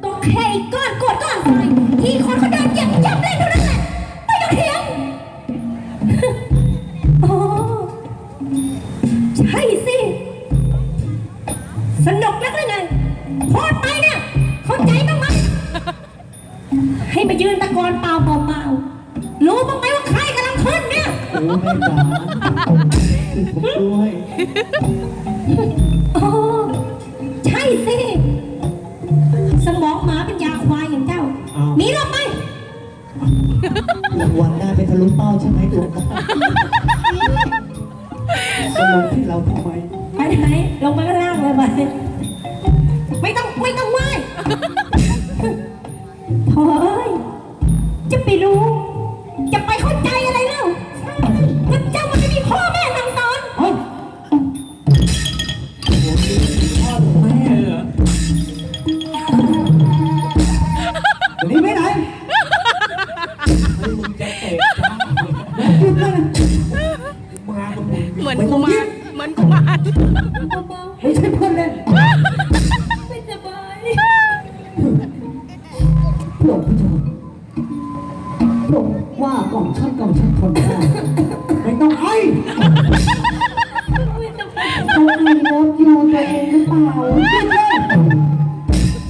ก็แค่ไอ้ก้อนกดก้อนทรายที่คนเขาเดินเหยียบจับเล่นเท่านั้นแหละไม่ต้องเถียงโอ้ใช่สิ สนุกนักเลยไงพูดไปเนี่ยเข้าใจบ้างไหมให้มายืนตะโกนเปล่าเปล่าเปล่ารู้บ้างไหมว่าใครกำลังขึ้นเนี่ย โอ้แม่จ๋าผมด้วย รางวัลได้ไปทะลุเป้าใช่ไหมตัวกล้าสรุปที่เราทำไม ไปไหนลงไปข้างล่างเลยไป มึงเหมือนไม่กุต้องมารคิดเหมือนกุมารเบาไม่ใช่เพื่อนเล่นๆไม่สบายพวกผู้ชมพวกว่ากล่องชันกล่องชันทนได้ไม่ต้องไอ้ไม่สบายตัวเองเลิฟยูตัวเองหรือเปล่า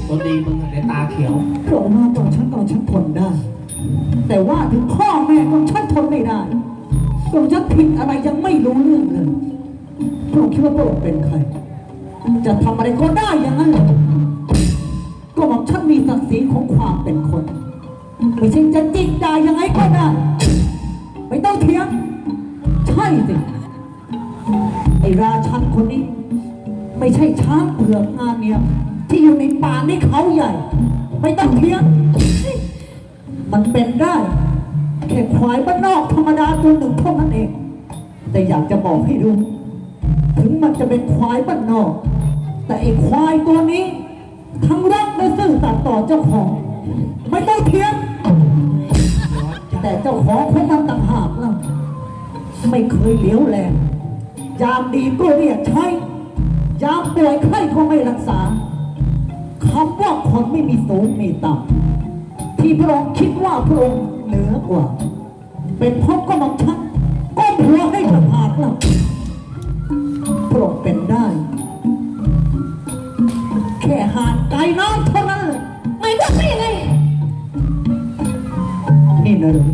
ตัวดีมึงในตาเขียวพวกว่ากล่องชันกล่องชันทนได้ แต่ว่าถึงพ่อแม่กล่องชันทนไม่ได้ กล่องชันผิดอะไรยังไม่รู้เรื่องเลยพวกคิดว่าพวกเป็นใคร จะทำอะไรก็ได้อย่างนั้นเหรอก็บอกฉันมีศักดิ์ศรีของความเป็นคนไม่ใช่จะจิกด่ายังไงก็ได้ ไม่ต้องเถียง ใช่สิไอราชันคนนี้ ไม่ใช่ช้างเผือกงานเนี่ยที่อยู่ในป่าในเขาใหญ่ ไม่ต้องเถียง มันเป็นได้ แค่ควายบ้านนอกธรรมดาตัวหนึ่งเท่านั้นเอง แต่อยากจะบอกให้รู้ ถึงมันจะเป็นควายบ้านนอก แต่ไอ้ควายตัวนี้ ทั้งรักและซื่อสัตย์ต่อเจ้าของ ไม่ต้องเถียงแต่เจ้าของของมันต่างหากล่ะไม่เคยเลี้ยวแลยามดีก็เรียกใช้ยามป่วยไข้ก็ไม่รักษาคำว่าคนไม่มีสูงมีต่ำที่พระองค์คิดว่าพระองค์ เหนือกว่า เป็นเพราะก็มังชักก็หัวให้ต่างหากล่ะพระองค์เป็นได้ แค่หาดไกลน้ำเท่านั้นเลยไม่ว่าไม่ยังไงนี่นะหรือ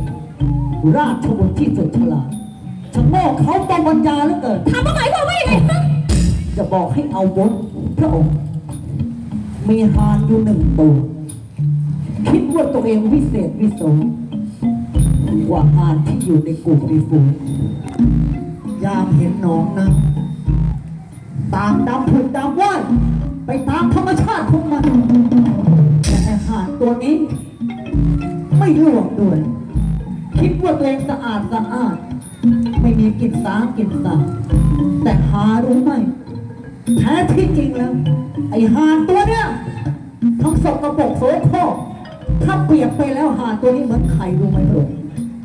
ราชบุตรที่สุดฉลาดชะโงกเขาตองปัญญาเหลือเกินถามว่าหมายความว่ายังไงฮะจะบอกให้เอาบนพระองค์มีหานอยู่หนึ่งตัวคิดว่าตัวเองวิเศษวิโส กว่าหานที่อยู่ในกลุ่มในฝูงยามเห็นน้องนะต่างดำผุดดำว่ายไปตามธรรมชาติของมันแต่ไอ้หานตัวนี้ ไม่ลวกด้วย คิดว่าตัวเองสะอาดสะอาด ไม่มีกลิ่นสาบกลิ่นสาบแต่หารู้ไหมแท้ที่จริงแล้ว ไอ้หานตัวเนี้ยทั้งสกปรกโสโครกถ้าเปรียบไปแล้วหานตัวนี้เหมือนไข่รู้ไหมลูก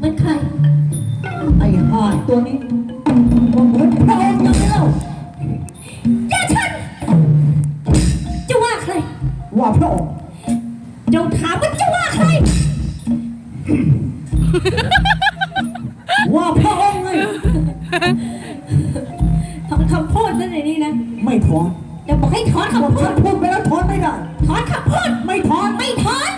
มันใครไอ้หานตัวนี้ก็เหมือนพระองค์ยังไงเล่าอย่าฉัน จะว่าใคร ว่าพระองค์เจ้าถามว่าจะว่าใคร ว่าพระองค์ไงถอนคำพูดซะในนี้นะไม่ถอนจะบอกให้ถอนบอกคำพูฉัดนพูดไปแล้วถอนไม่ได้ ถอนคำพูดไม่ถอนไม่ถอน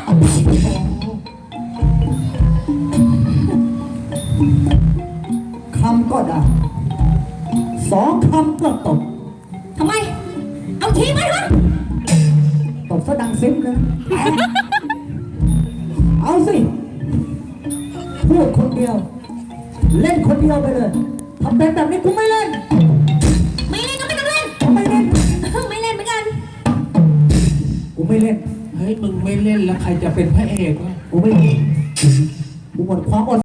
พูดคนเดียว เล่นคนเดียวไปเลยทำเป็นแบบนี้กูไม่เล่น ไม่เล่นก็ไม่ต้องเล่นกูไม่เล่น ไม่เล่นเหมือนกัน กูไม่เล่น เฮ้ย มึงไม่เล่นแล้วใครจะเป็นพระเอกวะกูไม่เล่นกูหมดความอด